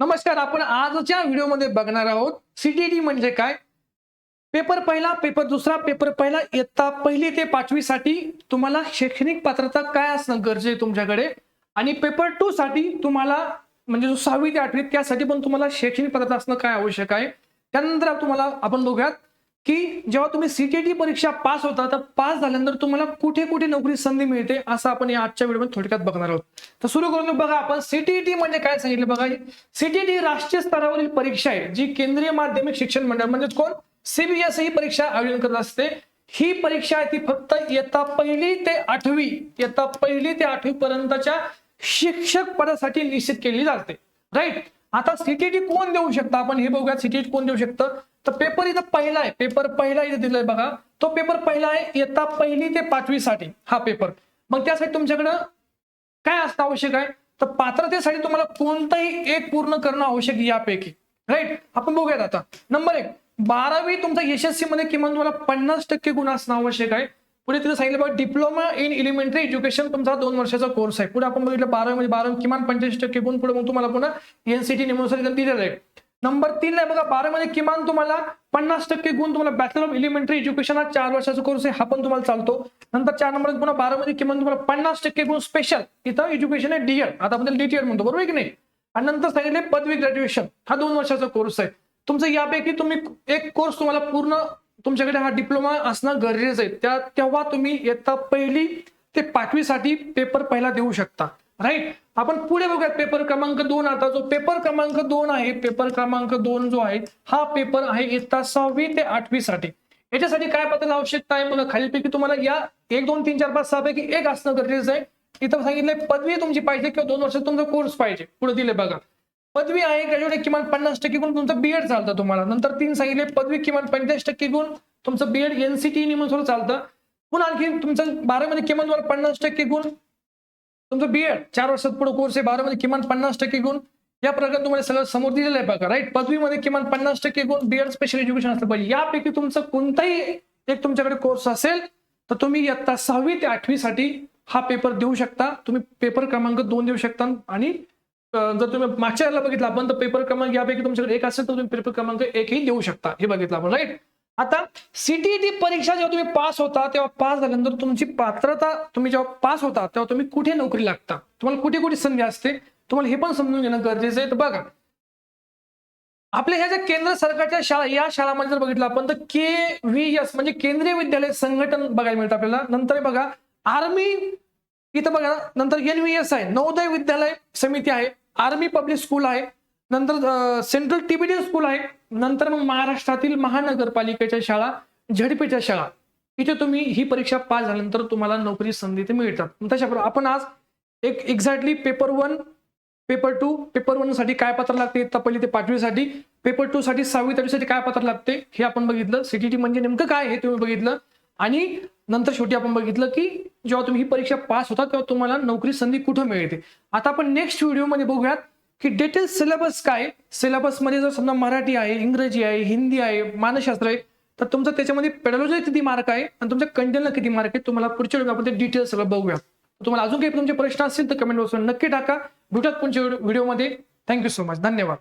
नमस्कार आपण आजच्या व्हिडिओमध्ये बघणार आहोत सीटीडी म्हणजे काय? पेपर पहिला पेपर दुसरा पेपर पहिला इयत्ता पहिली ते पाचवी साठी तुम्हाला शैक्षणिक पात्रता काय असणं गरजेचं आहे तुमच्याकडे? आणि पेपर टू साठी तुम्हाला म्हणजे जो सहावी ते आठवी त्यासाठी पण तुम्हाला शैक्षणिक पात्रता असणं काय आवश्यक आहे? त्यानंतर तुम्हाला आपण बघूयात की जेव्हा तुम्ही सीटीटी परीक्षा पास होता तर पास झाल्यानंतर तुम्हाला कुठे कुठे नोकरी संधी मिळते असं आपण या आजच्या व्हिडिओमध्ये थोडक्यात बघणार आहोत. तर सुरू करून बघा आपण सीटीटी म्हणजे काय सांगितलं बघा. सीटीटी राष्ट्रीय स्तरावरील परीक्षा आहे जी केंद्रीय माध्यमिक शिक्षण मंडळ म्हणजे कोण? सीबीएसई ही परीक्षा आयोजन करत असते. ही परीक्षा आहे ती फक्त इयत्ता पहिली ते आठवी इयत्ता पहिली ते आठवी पर्यंतच्या शिक्षक पदासाठी निश्चित केली जाते. राईट आता सीटीटी कोण देऊ शकतं? आपण हे बघूया सीटीटी कोण देऊ शकतं? तर पेपर इथं पहिला आहे. पेपर पहिला इथं दिलाय बघा. तो पेपर पहिला आहे इयत्ता पहिली ते पाचवी साठी हा पेपर मग त्यासाठी तुमच्याकडं काय असणं आवश्यक आहे? तर पात्रतेसाठी तुम्हाला कोणतंही एक पूर्ण करणं आवश्यक यापैकी. राईट आपण बघूयात आता. नंबर एक बारावी तुमचा यशस्वी मध्ये किमान तुम्हाला पन्नास टक्के गुण असणं आवश्यक आहे. पुढे तिथे सांगितलं बघा डिप्लोमा इन एलिमेंटरी एज्युकेशन तुमचा दोन वर्षाचा कोर्स आहे. पुढे आपण बघितलं बारावी म्हणजे बारावी किमान पंचवीस टक्के गुण. पुढे मग तुम्हाला पुन्हा एनसीटी नेमनुसार दिलेलं आहे. नंबर तीन आहे बघा बारामध्ये किमान तुम्हाला पन्नास टक्के गुण तुम्हाला बॅचलर ऑफ एलिमेंटरी एज्युकेशन हा चार वर्षाचा कोर्स आहे हा पण तुम्हाला चालतो. नंतर चार नंबर पुन्हा बारामध्ये किमान तुम्हाला पन्नास टक्के गुण स्पेशल इथं एज्युकेशन आहे डीएड आता आपण डीटीएड म्हणतो बरोबर आहे की नाही? आणि नंतर सांगितले पदवी ग्रॅज्युएशन हा दोन वर्षाचा कोर्स आहे. तुमचं यापैकी तुम्ही एक कोर्स तुम्हाला पूर्ण तुमच्याकडे हा डिप्लोमा असणं गरजेचं आहे. त्या तेव्हा तुम्ही इयत्ता पहिली ते पाचवीसाठी पेपर पहिला देऊ शकता. राईट आपण पुढे बघूयात पेपर क्रमांक दोन आता. जो पेपर क्रमांक दोन आहे पेपर क्रमांक दोन जो आहे हा पेपर आहे इयत्ता सहावी ते आठवी साठी याच्यासाठी काय पत्र आवश्यकता आहे? बघा खालीलपैकी तुम्हाला या एक दोन तीन चार पाच सहा पैकी एक असणं गरजेचं आहे. इथं सांगितलंय पदवी तुमची पाहिजे किंवा दोन वर्ष तुमचा कोर्स पाहिजे. पुढे दिले बघा. पदवी आहे ग्रॅज्युएट किमान पन्नास टक्के गुण तुमचं बीएड चालतं तुम्हाला. नंतर तीन सांगितले पदवी किमान पंचेचाळीस टक्के गुण तुमचं बीएड एनसीटी नियमनुसार चालतं. पुन्हा आणखी तुमचं बारामध्ये किमान तुम्हाला पन्नास टक्के गुण तुमचं बीएड चार वर्षात पुढे कोर्स आहे बारामध्ये किमान पन्नास टक्के गुण. या प्रकारे तुम्हाला सगळं समोर दिलेलं आहे बघा राईट पदवीमध्ये किमान पन्नास टक्के गुण बीएड स्पेशल एज्युकेशन असलं पाहिजे. यापैकी तुमचं कोणताही एक तुमच्याकडे कोर्स असेल तर तुम्ही इयत्ता सहावी ते आठवी साठी हा पेपर देऊ शकता. तुम्ही पेपर क्रमांक दोन देऊ शकता आणि जर तुम्ही मागच्या याला बघितलं आपण तर पेपर क्रमांक यापैकी तुमच्याकडे एक असेल तर तुम्ही पेपर क्रमांक एकही देऊ शकता. हे बघितलं आपण राईट आता सीटीईटी परीक्षा जेव्हा तुम्ही पास होता तेव्हा पास झाल्यानंतर तुमची पात्रता तुम्ही जेव्हा पास होता तेव्हा तुम्ही कुठे नोकरी लागता? तुम्हाला कुठे कुठे संधी असते? तुम्हाला हे पण समजून घेणं गरजेचं आहे. तर बघा आपल्या ह्या ज्या केंद्र सरकारच्या शाळा या शाळामध्ये जर बघितलं आपण तर के व्ही एस म्हणजे केंद्रीय विद्यालय संघटन बघायला मिळतं आपल्याला. नंतर बघा आर्मी इथं बघा नंतर एन व्ही एस आहे नवोदय विद्यालय समिती आहे आर्मी पब्लिक स्कूल आहे नंतर सेंट्रल टीबीडी स्कूल आहे नंतर मग महाराष्ट्रातील महानगरपालिकेच्या शाळा झडपीच्या शाळा. इथे तुम्ही ही परीक्षा पास झाल्यानंतर तुम्हाला नोकरी संधी ते मिळतात. मग तशाप्रमाणे आपण आज एक exactly paper one paper two paper वनसाठी काय पत्र लागते? पहिली ते पाचवीसाठी पेपर टू साठी सहावी साठी काय पत्र लागते? हे आपण बघितलं. सीटीटी म्हणजे नेमकं काय हे तुम्ही बघितलं. आणि नंतर शेवटी आपण बघितलं की जेव्हा तुम्ही ही परीक्षा पास होता तेव्हा तुम्हाला नोकरी संधी कुठं मिळते? आता आपण नेक्स्ट व्हिडिओमध्ये बघूयात की डिटेल सिलेबस काय सिलेबसमध्ये जर समजा मराठी आहे इंग्रजी आहे हिंदी आहे मानसशास्त्र आहे तर तुमचं त्याच्यामध्ये पेडॉलॉजी किती मार्क आहे आणि तुमच्या कंटेनला किती मार्क आहे तुम्हाला पुढच्या वेळी आपण ते डिटेल सगळं बघूया. तुम्हाला अजून काही तुमचे प्रश्न असतील तर कमेंट बॉक्सवर नक्की टाका. भेटूयात पुढच्या व्हिडिओमध्ये थँक्यू सो मच धन्यवाद.